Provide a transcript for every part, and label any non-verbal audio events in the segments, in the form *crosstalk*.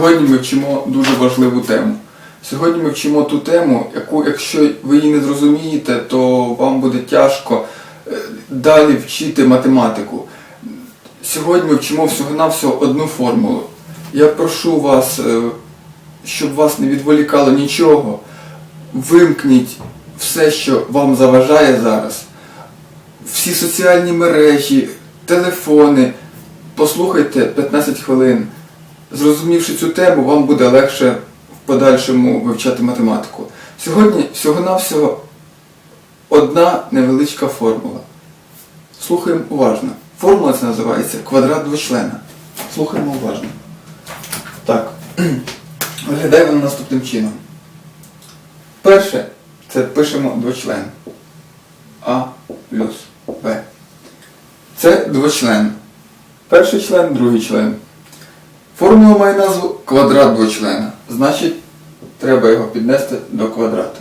Сьогодні ми вчимо дуже важливу тему. Сьогодні ми вчимо ту тему, яку, якщо ви її не зрозумієте, то вам буде тяжко е, далі вчити математику. Сьогодні ми вчимо всього-навсього одну формулу. Я прошу вас, е, щоб вас не відволікало нічого, вимкніть все, що вам заважає зараз. Всі соціальні мережі, телефони. Послухайте 15 хвилин. Зрозумівши цю тему, вам буде легше в подальшому вивчати математику. Сьогодні всього-навсього одна невеличка формула. Слухаємо уважно. Формула це називається квадрат двочлена. Слухаємо уважно. Так. *clears throat* Виглядає вона наступним чином. Перше, це пишемо двочлен. А плюс Б. Це двочлен. Перший член, другий член. Формула має назву квадрат двочлена. Значить, треба його піднести до квадрату.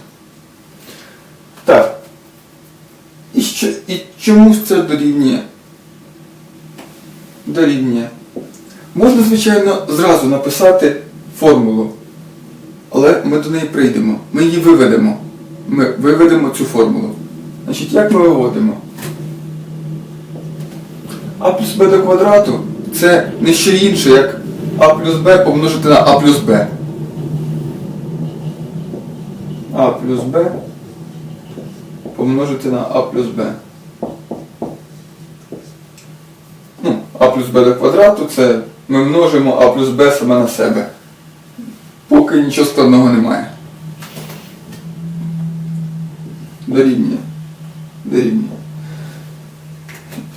Так. І, що, і чому це дорівнює? Дорівнює. Можна, звичайно, зразу написати формулу. Але ми до неї прийдемо. Ми її виведемо. Ми виведемо цю формулу. Значить, як ми виводимо? А плюс b до квадрату це не що інше, як а плюс b помножити на а плюс b. А плюс b помножити на а плюс b. Ну, а плюс b до квадрату це ми множимо а плюс b саме на себе. Поки нічого складного немає. Дорівнює. Дорівнює.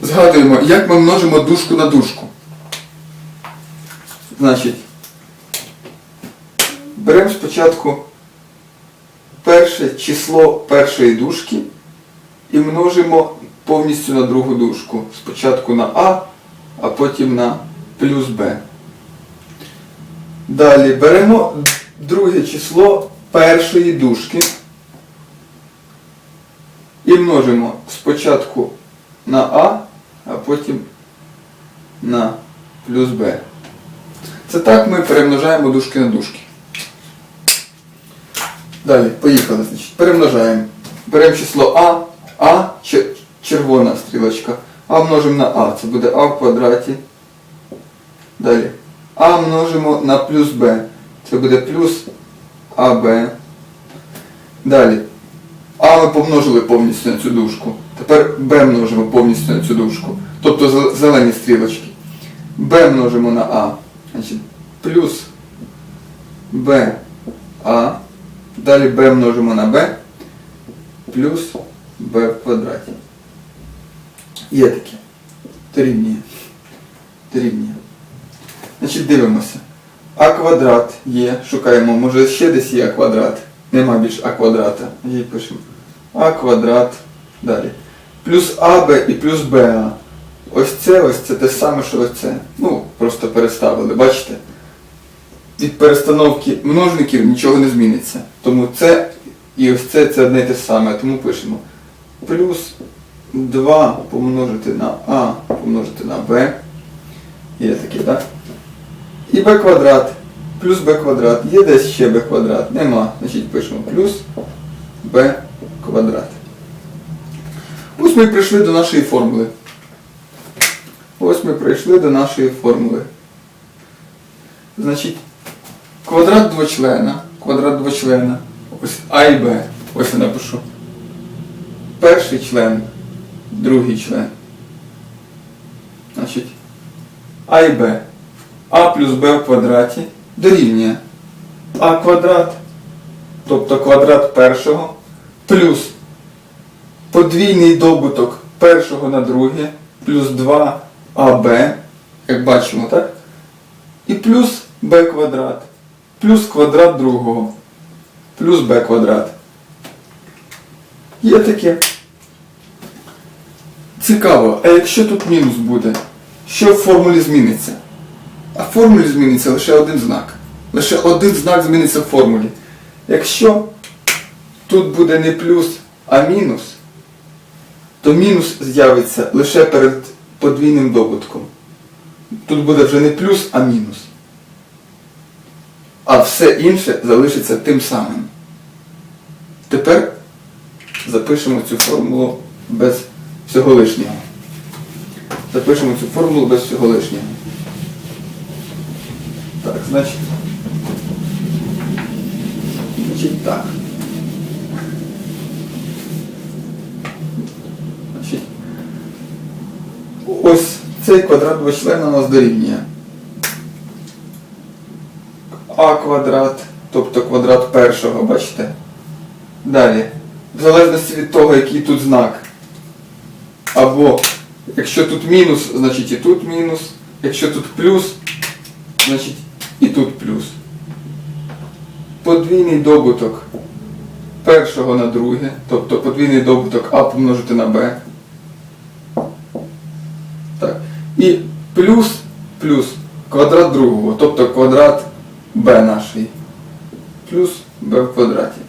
Згадуємо, як ми множимо дужку на дужку. Значить, беремо спочатку перше число першої дужки і множимо повністю на другу дужку. Спочатку на А, а потім на плюс Б. Далі беремо друге число першої дужки і множимо спочатку на А, а потім на плюс Б. Це так ми перемножаємо дужки на дужки. Далі, поїхали. Значить, перемножаємо. Беремо число А, А, червона стрілочка. А множимо на А. Це буде А в квадраті. Далі. А множимо на плюс Б. Це буде плюс АБ. Далі. А ми помножили повністю на цю дужку. Тепер Б множимо повністю на цю дужку. Тобто зелені стрілочки. Б множимо на А. Значить, плюс А. Далі Б множимо на Б. Плюс Б в квадраті. Є таке. Дорівнює. Дорівнює. Значить, дивимося. А квадрат є, шукаємо, може ще десь є А квадрат. Нема більш А квадрата. Її пишемо. А квадрат. Далі. Плюс АБ і плюс БА. Ось це, ось це те саме, що ось це. Ну, просто переставили, бачите? Від перестановки множників нічого не зміниться. Тому це і ось це це одне й те саме. Тому пишемо. Плюс 2 помножити на А помножити на Б. Є таке, так? І b квадрат плюс b квадрат. Є десь ще b квадрат? Нема. Значить пишемо плюс b квадрат. Ось ми прийшли до нашої формули. Ось ми прийшли до нашої формули. Значить, квадрат двочлена. Квадрат двочлена. Ось А і Б. Ось я напишу. Перший член, другий член. Значить, А і Б. А плюс Б в квадраті дорівнює А квадрат, тобто квадрат першого, плюс подвійний добуток першого на друге, плюс 2АБ, як бачимо, так? І плюс Б квадрат, плюс квадрат другого, плюс Б квадрат. Є таке. Цікаво, а якщо тут мінус буде, що в формулі зміниться? А в формулі зміниться лише один знак. Лише один знак зміниться в формулі. Якщо тут буде не плюс, а мінус, то мінус з'явиться лише перед подвійним добутком. Тут буде вже не плюс, а мінус. а все інше залишиться тим самим. Тепер запишемо цю формулу без всього лишнього. Запишемо цю формулу без всього лишнього. Так, значить. Значить так. Значить, ось цей квадрат двочлена у нас дорівнює. А квадрат, тобто квадрат першого, бачите? Далі. В залежності від того, який тут знак. Або якщо тут мінус, значить і тут мінус. Якщо тут плюс, значить і тут плюс. Подвійний добуток першого на друге, тобто подвійний добуток А помножити на Б. плюс плюс квадрат другого, тобто квадрат b нашої. Плюс b в квадраті.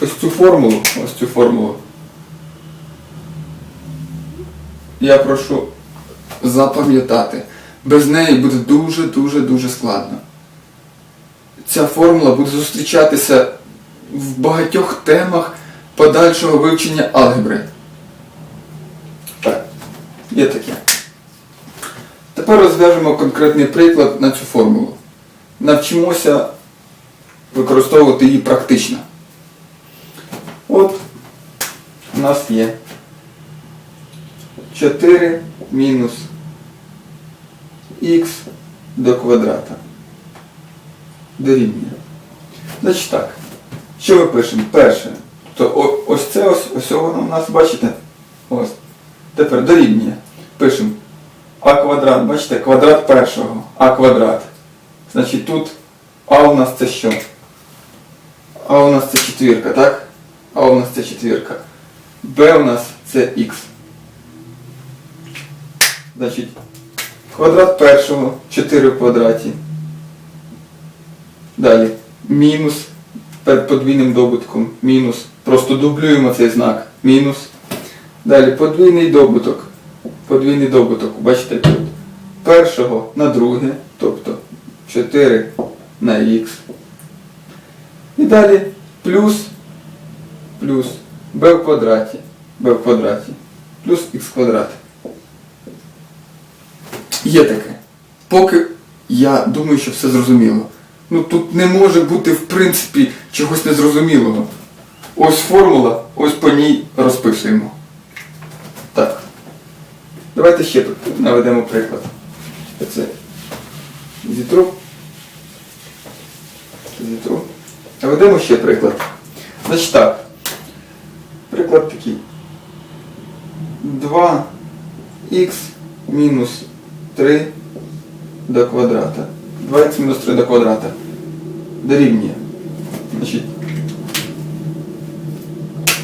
Ось цю формулу, ось цю формулу. Я прошу запам'ятати. Без неї буде дуже-дуже-дуже складно. Ця формула буде зустрічатися в багатьох темах подальшого вивчення алгебри. Є таке. Тепер розв'яжемо конкретний приклад на цю формулу. Навчимося використовувати її практично. От у нас є 4 мінус х до квадрата. Дорівнює. Значить так. Що ми пишемо? Перше. То ось це ось, ось воно у нас, бачите? Ось. Тепер дорівнює. Пишемо а квадрат, бачите, квадрат першого, а квадрат. Значить тут А у нас це що? А у нас це четвірка, так? А у нас це четвірка. Б у нас це х. Значить, квадрат першого 4 в квадраті. Далі. Мінус перед подвійним добутком. Мінус. Просто дублюємо цей знак. Мінус. Далі подвійний добуток подвійний добуток, бачите тут. Першого на друге, тобто 4 на х. І далі плюс плюс b в квадраті, b в квадраті, плюс х квадрат. Є таке. Поки я думаю, що все зрозуміло. Ну тут не може бути в принципі чогось незрозумілого. Ось формула, ось по ній розписуємо. Давайте ще наведемо приклад. Це зітру. Зітру. Наведемо ще приклад. Значить так. Приклад такий. 2х мінус 3 до квадрата. 2х мінус 3 до квадрата. Дорівнює. Значить,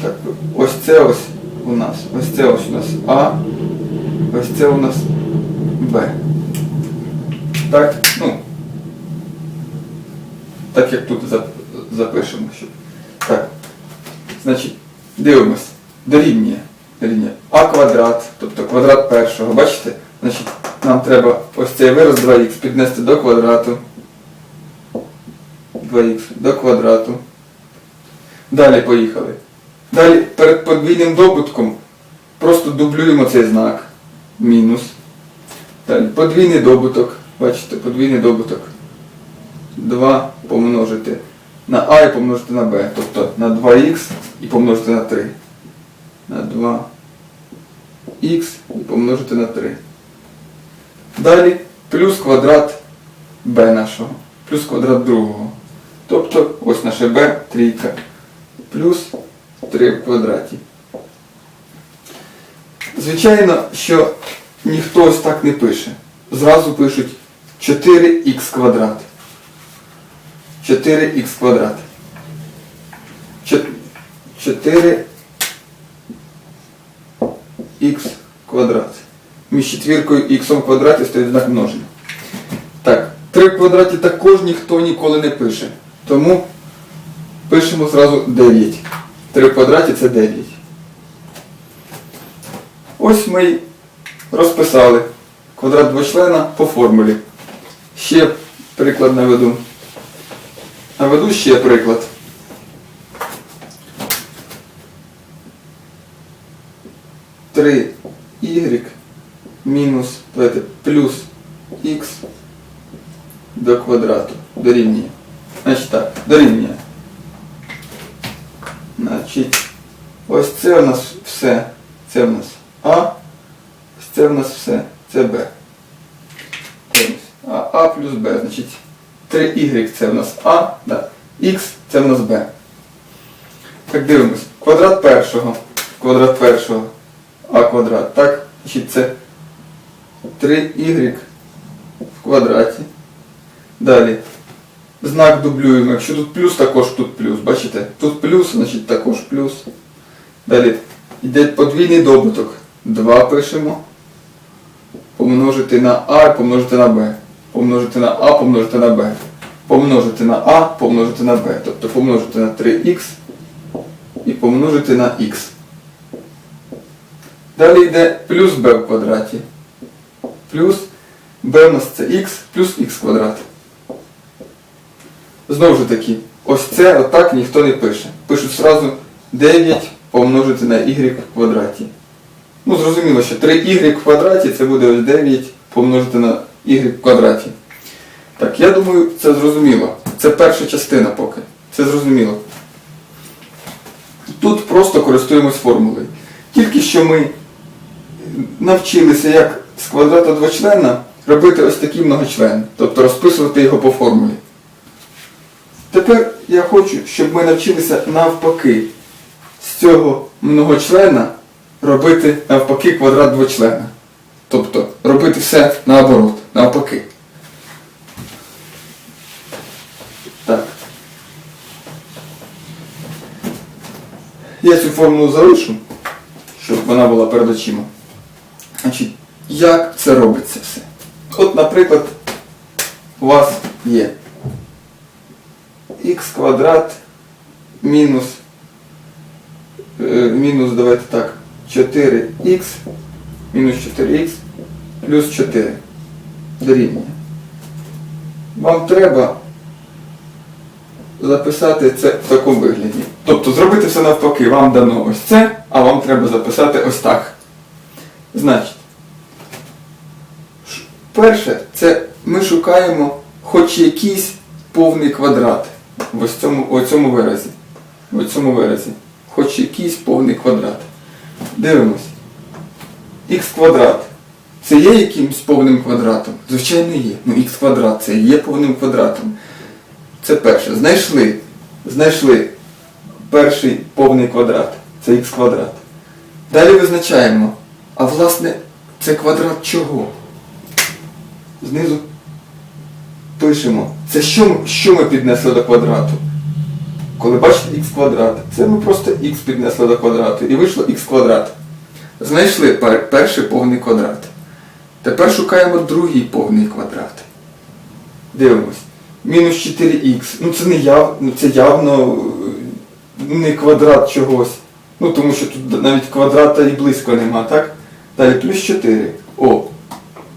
так, ось це ось у нас. Ось це ось у нас А. Ось це у нас Б. Так, ну. Так як тут запишемо. Щоб. Так. Значить, дивимось. Дорівнює. Дорівнює. А квадрат, тобто квадрат першого. Бачите? Значить, нам треба ось цей вираз 2х піднести до квадрату. 2х до квадрату. Далі поїхали. Далі перед подвійним добутком просто дублюємо цей знак. Мінус. Далі подвійний добуток. Бачите, подвійний добуток. 2 помножити на А і помножити на Б. Тобто на 2х і помножити на 3. На 2х і помножити на 3. Далі плюс квадрат b нашого. Плюс квадрат другого. Тобто ось наше b, трійка. Плюс 3 в квадраті. Звичайно, що ніхто ось так не пише. Зразу пишуть 4х квадрат. 4х квадрат. 4х квадрат. Між четвіркою і х квадраті стоїть знак множення. Так, 3 в квадраті також ніхто ніколи не пише. Тому пишемо зразу 9. 3 в квадраті це 9. Ось ми розписали квадрат двочлена по формулі. Ще приклад наведу. Наведу ще приклад. Три y мінус давайте, плюс х до квадрату дорівнює. Значить так, дорівнює. Значить, ось це у нас все. Це у нас А. Це у нас все. Це Б. А, а плюс Б. Значить 3y це у нас А, да. Х це у нас Б. Так дивимось. Квадрат першого. Квадрат першого. А квадрат. Так? Значить це 3y в квадраті. Далі. Знак дублюємо. Якщо тут плюс, також тут плюс. Бачите? Тут плюс, значить також плюс. Далі йде подвійний добуток. 2 пишемо. Помножити на А і помножити на Б. Помножити на А, помножити на Б. Помножити на А, помножити на Б. Тобто помножити на 3х і помножити на х. Далі йде плюс b в квадраті. Плюс b у нас це x плюс х квадрат. Знову ж таки, ось це отак ніхто не пише. Пишуть сразу 9 помножити на y в квадраті. Ну, зрозуміло, що 3y в квадраті це буде ось 9 помножити на y в квадраті. Так, я думаю, це зрозуміло. Це перша частина поки. Це зрозуміло. Тут просто користуємось формулою. Тільки що ми навчилися, як з квадрата двочлена робити ось такий многочлен, тобто розписувати його по формулі. Тепер я хочу, щоб ми навчилися навпаки з цього многочлена робити навпаки квадрат двочлена. Тобто робити все наоборот, навпаки. Так. Я цю формулу залишу, щоб вона була перед очима. Значить, як це робиться все? От, наприклад, у вас є х квадрат мінус, е, мінус, давайте так, 4х, мінус 4х плюс 4 дорівнює. Вам треба записати це в такому вигляді. Тобто зробити все навпаки, вам дано ось це, а вам треба записати ось так. Значить, перше, це ми шукаємо хоч якийсь повний квадрат в ось цьому, у цьому виразі. В цьому виразі. Хоч якийсь повний квадрат. Дивимось. Х квадрат. Це є якимсь повним квадратом? Звичайно є. Ну х квадрат це є повним квадратом. Це перше. Знайшли. Знайшли перший повний квадрат. Це х квадрат. Далі визначаємо. А власне, це квадрат чого? Знизу пишемо. Це що, що ми піднесли до квадрату? Коли бачите х квадрат, це ми просто х піднесли до квадрату і вийшло х квадрат. Знайшли пер- перший повний квадрат. Тепер шукаємо другий повний квадрат. Дивимось. Мінус 4х. Ну це не яв... ну, це явно е, не квадрат чогось. Ну тому що тут навіть квадрата і близько нема, так? Далі плюс 4. О,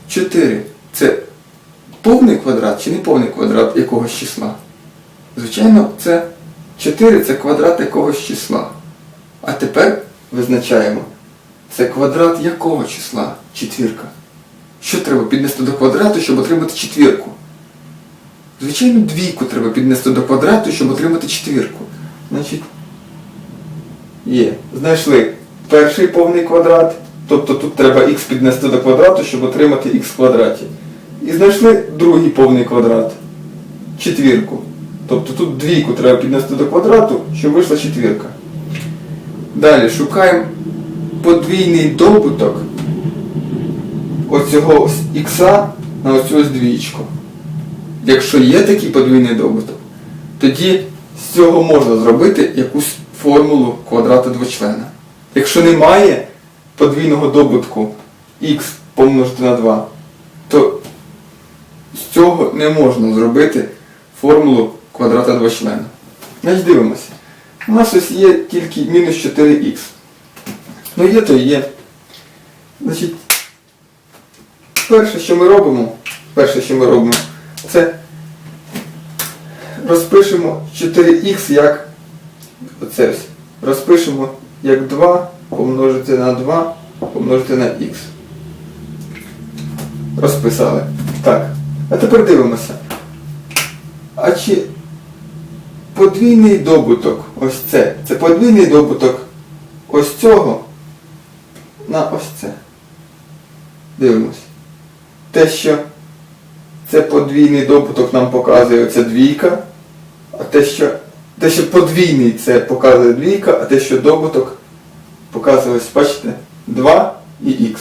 4. Це повний квадрат чи не повний квадрат якогось числа? Звичайно, це 4 це квадрат якогось числа. А тепер визначаємо, це квадрат якого числа? Четвірка. Що треба піднести до квадрату, щоб отримати четвірку? Звичайно, двійку треба піднести до квадрату, щоб отримати четвірку. Значить, є. Знайшли перший повний квадрат, тобто тут треба х піднести до квадрату, щоб отримати х в квадраті. І знайшли другий повний квадрат. Четвірку. Тобто тут двійку треба піднести до квадрату, щоб вийшла четвірка. Далі шукаємо подвійний добуток оцього ікса на оцю ось двічку. Якщо є такий подвійний добуток, тоді з цього можна зробити якусь формулу квадрата двочлена. Якщо немає подвійного добутку х помножити на 2, то з цього не можна зробити формулу квадрата двочлена. Значить дивимося. У нас ось є тільки мінус 4х. Ну є, то є. Значить, перше, що ми робимо, перше, що ми робимо, це розпишемо 4х як оце ось. Розпишемо як 2 помножити на 2 помножити на х. Розписали. Так. А тепер дивимося. А чи подвійний добуток, ось це, це подвійний добуток ось цього на ось це. Дивимось. Те, що це подвійний добуток нам показує оця двійка, а те, що, те, що подвійний це показує двійка, а те, що добуток показує, бачите, 2 і х.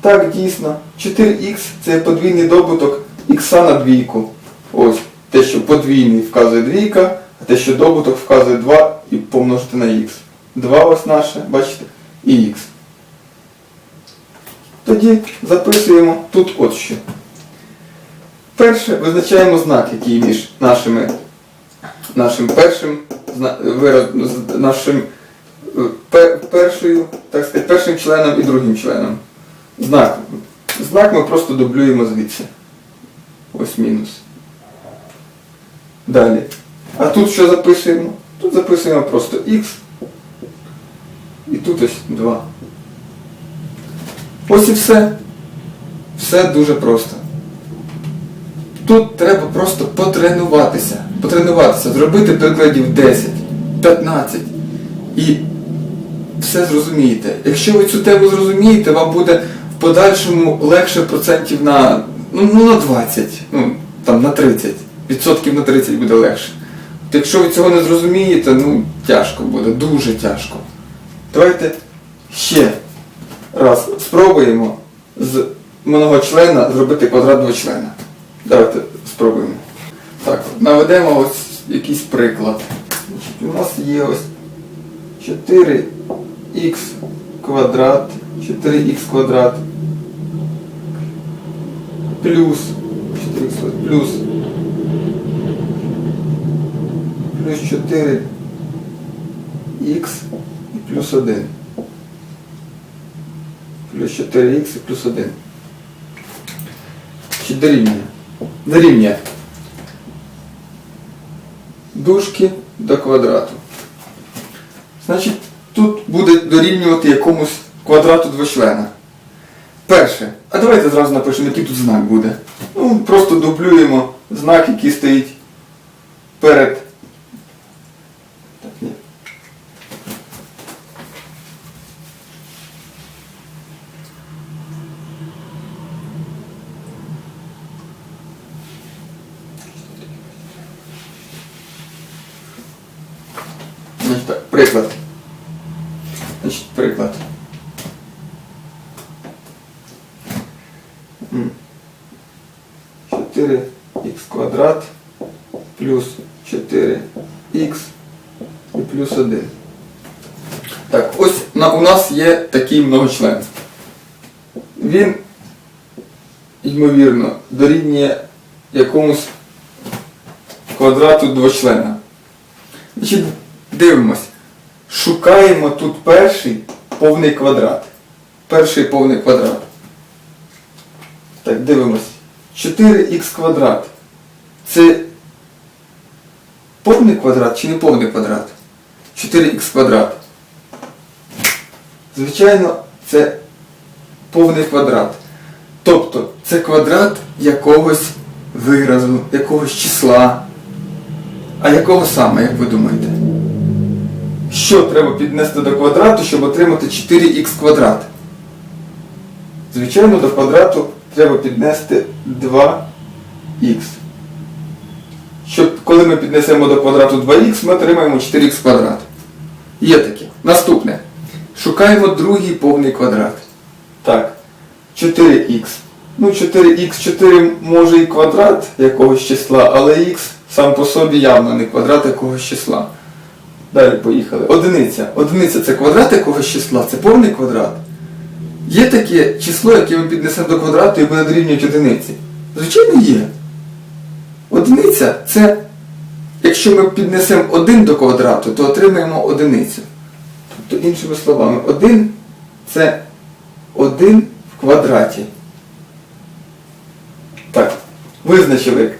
Так, дійсно, 4х це подвійний добуток х на двійку. Ось, те, що подвійний вказує двійка, а те, що добуток вказує 2 і помножити на х. 2 ось наше, бачите, і х. Тоді записуємо тут от що. Перше визначаємо знак, який між нашими, нашим першим нашим е, першою, так сказати, першим членом і другим членом. Знак. Знак ми просто дублюємо звідси. Ось мінус. Далі. А тут що записуємо? Тут записуємо просто х. І тут ось 2. Ось і все. Все дуже просто. Тут треба просто потренуватися. Потренуватися, зробити прикладів 10, 15. І все зрозумієте. Якщо ви цю тему зрозумієте, вам буде в подальшому легше процентів на, ну, ну, на 20, ну, там на 30. Відсотків на 30 буде легше. От якщо ви цього не зрозумієте, ну тяжко буде, дуже тяжко. Давайте ще раз спробуємо з многочлена зробити квадрат двочлена. Давайте спробуємо. Так, наведемо ось якийсь приклад. Значить, у нас є ось 4х квадрат, 4х квадрат плюс 4х плюс плюс 4х і плюс 1. Плюс 4х і плюс 1. Чи дорівнює? Дорівнює. Дужки до квадрату. Значить, тут буде дорівнювати якомусь квадрату двочлена. Перше. А давайте зразу напишемо, який тут знак буде. Ну, просто дублюємо знак, який стоїть перед. Приклад. Значить, приклад. М. 4х квадрат плюс 4х і плюс 1. Так, ось у нас є такий многочлен. Він, ймовірно, дорівнює якомусь квадрату двочлена. Значить, дивимось. Шукаємо тут перший повний квадрат. Перший повний квадрат. Так, дивимось. 4х квадрат. Це повний квадрат чи не повний квадрат? 4х квадрат. Звичайно, це повний квадрат. Тобто це квадрат якогось виразу, якогось числа. А якого саме, як ви думаєте? Що треба піднести до квадрату, щоб отримати 4х квадрат? Звичайно, до квадрату треба піднести 2х. Щоб коли ми піднесемо до квадрату 2х, ми отримаємо 4х квадрат. Є таке. Наступне. Шукаємо другий повний квадрат. Так. 4х. Ну, 4х, 4 може і квадрат якогось числа, але х сам по собі явно не квадрат якогось числа. Далі поїхали. Одиниця. Одиниця це квадрат якогось числа, це повний квадрат. Є таке число, яке ми піднесемо до квадрату і буде дорівнювати одиниці. Звичайно, є. Одиниця це, якщо ми піднесемо 1 до квадрату, то отримаємо одиницю. Тобто, іншими словами, 1 це 1 в квадраті. Так, визначили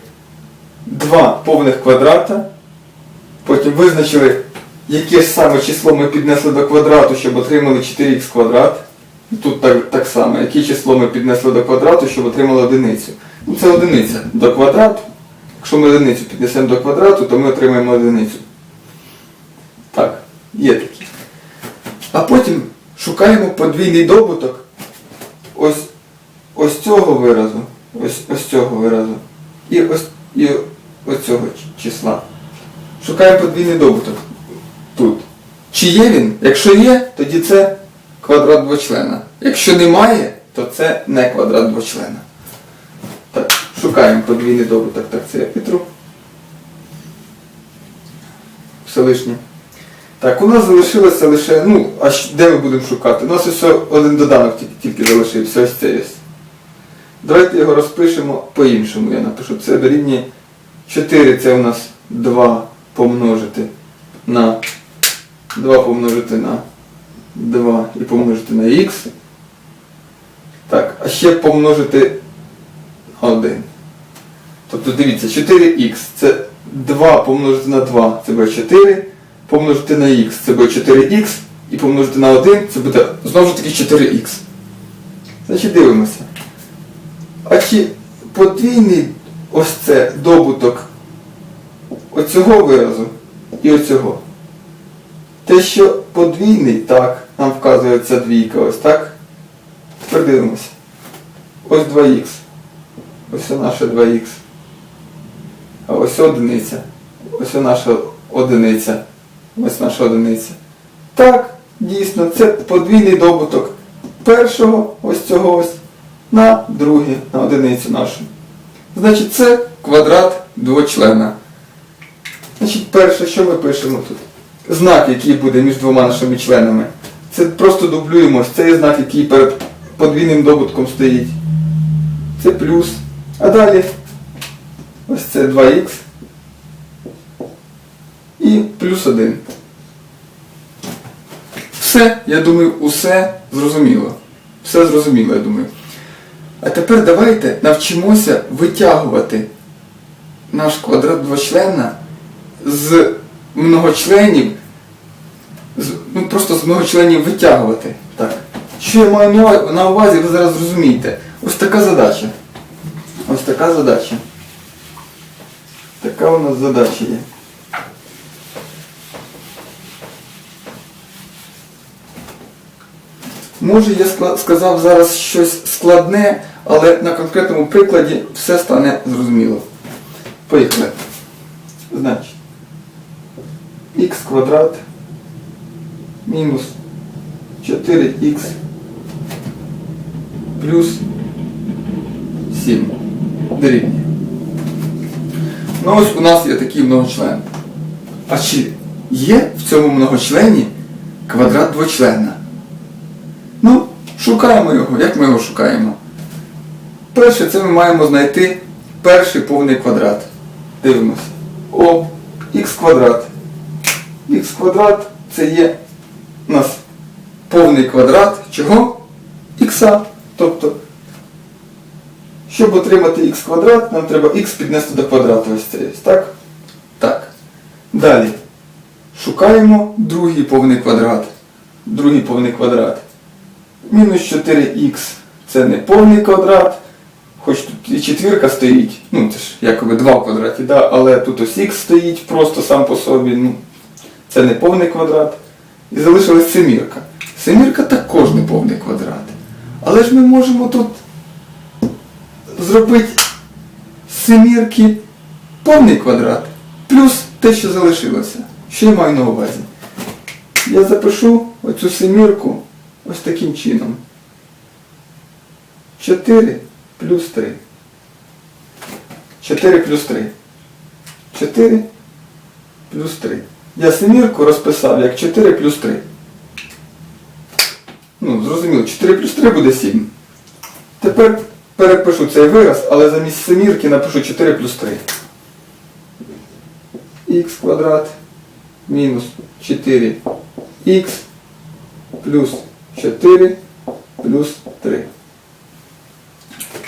два повних квадрата. Потім визначили, яке ж саме число ми піднесли до квадрату, щоб отримали 4х квадрат. Тут так, так само, яке число ми піднесли до квадрату, щоб отримали одиницю. Ну це одиниця до квадрату. Якщо ми одиницю піднесемо до квадрату, то ми отримаємо одиницю. Так, є такі. А потім шукаємо подвійний добуток ось, ось цього виразу, ось, ось цього виразу і ось, і ось цього числа. Шукаємо подвійний добуток тут. Чи є він? Якщо є, тоді це квадрат двочлена. Якщо немає, то це не квадрат двочлена. Так, шукаємо подвійний добуток. Так, це я Петру. Все лишнє. Так, у нас залишилося лише, ну, а де ми будемо шукати? У нас ось один доданок тільки, залишився, ось цей ось. Давайте його розпишемо по-іншому. Я напишу. Це дорівнює 4, це у нас 2 помножити на 2 помножити на 2 і помножити на х. Так, а ще помножити на 1. Тобто дивіться, 4х це 2 помножити на 2, це буде 4, помножити на х, це буде 4х, і помножити на 1, це буде знову ж таки 4х. Значить дивимося. А чи подвійний ось це добуток оцього виразу і оцього? Те, що подвійний, так, нам вказує ця двійка, ось так. Тепер дивимося. Ось 2х. Ось наша 2х. А ось одиниця. Ось наша одиниця. Ось наша одиниця. Так, дійсно, це подвійний добуток першого ось цього ось на друге, на одиницю нашу. Значить, це квадрат двочлена. Значить, перше, що ми пишемо тут? Знак, який буде між двома нашими членами. Це просто дублюємо ось цей знак, який перед подвійним добутком стоїть. Це плюс. А далі ось це 2х і плюс 1. Все, я думаю, усе зрозуміло. Все зрозуміло, я думаю. А тепер давайте навчимося витягувати наш квадрат двочлена з многочленів, ну просто з многочленів витягувати. Так. Що я маю на- увазі, ви зараз зрозумієте. Ось така задача. Ось така задача. Така у нас задача є. Може я сказав зараз щось складне, але на конкретному прикладі все стане зрозуміло. Поїхали. Значить, х квадрат мінус 4х плюс 7 дорівнює. Ну ось у нас є такий многочлен. А чи є в цьому многочлені квадрат двочлена? Ну, шукаємо його. Як ми його шукаємо? Перше, це ми маємо знайти перший повний квадрат. Дивимося. О, х квадрат. Х квадрат це є у нас повний квадрат чого? Х. Тобто, щоб отримати х квадрат, нам треба х піднести до квадрату. Ось це є. Так? Так. Далі. Шукаємо другий повний квадрат. Другий повний квадрат. Мінус 4х це не повний квадрат, хоч тут і четвірка стоїть, ну це ж якоби 2 в квадраті, да? але тут ось х стоїть просто сам по собі, ну, це не повний квадрат. І залишилась семірка. Семірка також не повний квадрат. Але ж ми можемо тут зробити семірки повний квадрат, плюс те, що залишилося. Що я маю на увазі? Я запишу оцю семірку ось таким чином. 4 плюс 3. 4 плюс 3. 4 плюс 3. Я семірку розписав як 4 плюс 3. Ну, зрозуміло, 4 плюс 3 буде 7. Тепер перепишу цей вираз, але замість семірки напишу 4 плюс 3. х квадрат мінус 4х плюс 4 плюс 3.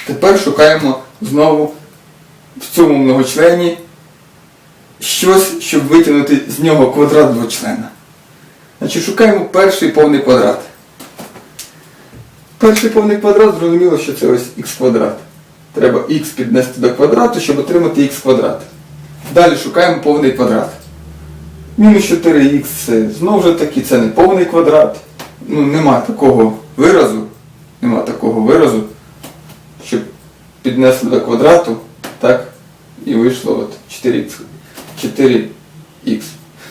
Тепер шукаємо знову в цьому многочлені щось, щоб витягнути з нього квадрат двочлена. Значить, шукаємо перший повний квадрат. Перший повний квадрат, зрозуміло, що це ось х квадрат. Треба х піднести до квадрату, щоб отримати х квадрат. Далі шукаємо повний квадрат. Мінус 4х це знову ж таки це не повний квадрат. Ну, нема такого виразу. Нема такого виразу, щоб піднесли до квадрату, так, і вийшло от 4х. 4х.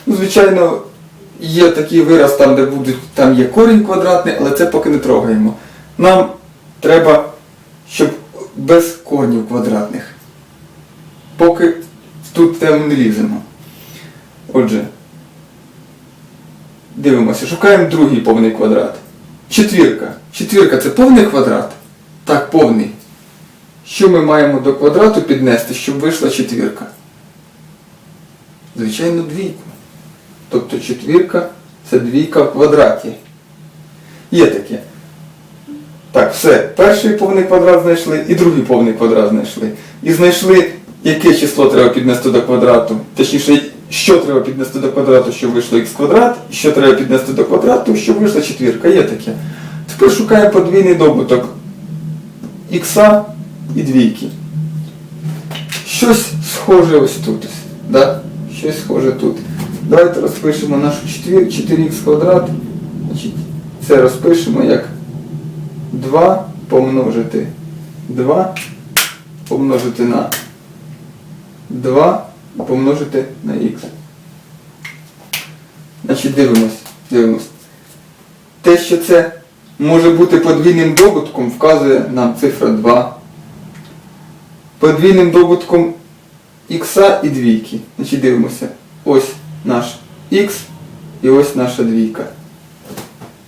Ну, звичайно, є такий вираз там, де будуть, там є корінь квадратний, але це поки не трогаємо. Нам треба, щоб без корнів квадратних. Поки тут тему не ліземо. Отже, дивимося, шукаємо другий повний квадрат. Четвірка. Четвірка це повний квадрат? Так, повний. Що ми маємо до квадрату піднести, щоб вийшла четвірка? Звичайно, двійку. Тобто четвірка це двійка в квадраті. Є таке. Так, все. Перший повний квадрат знайшли і другий повний квадрат знайшли. І знайшли, яке число треба піднести до квадрату. Точніше, що треба піднести до квадрату, щоб вийшло х квадрат, і що треба піднести до квадрату, щоб вийшла четвірка. Є таке. Тепер шукаємо подвійний добуток х і двійки. Щось схоже ось тут. Да? Щось схоже тут. Давайте розпишемо нашу 4, 4х квадрат. Це розпишемо як 2 помножити 2 помножити на 2 помножити на х. Значить, дивимось, дивимось. Те, що це може бути подвійним добутком, вказує нам цифра 2. Подвійним добутком х і двійки. Значить, дивимося. Ось наш х і ось наша двійка.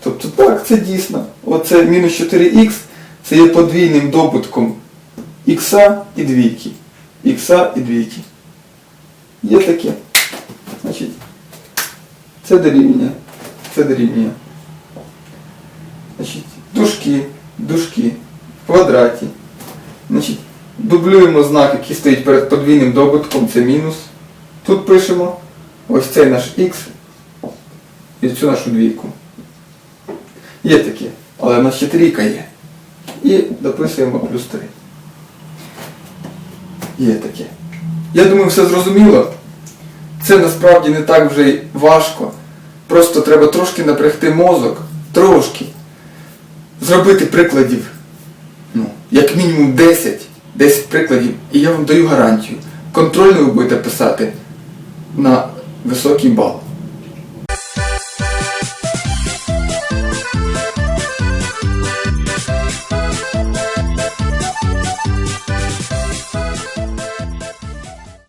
Тобто так, це дійсно. Оце мінус 4х це є подвійним добутком х і двійки. Х і двійки. Є таке. Значить, це дорівнює. Це дорівнює. Значить, дужки, дужки в квадраті. Дублюємо знак, який стоїть перед подвійним добутком, це мінус. Тут пишемо ось цей наш х і цю нашу двійку. Є таке, але в нас ще трійка є. І дописуємо плюс 3. Є таке. Я думаю, все зрозуміло. Це насправді не так вже й важко. Просто треба трошки напрягти мозок, трошки. Зробити прикладів, ну, як мінімум 10, 10 прикладів, і я вам даю гарантію. Контрольно ви будете писати на високий бал.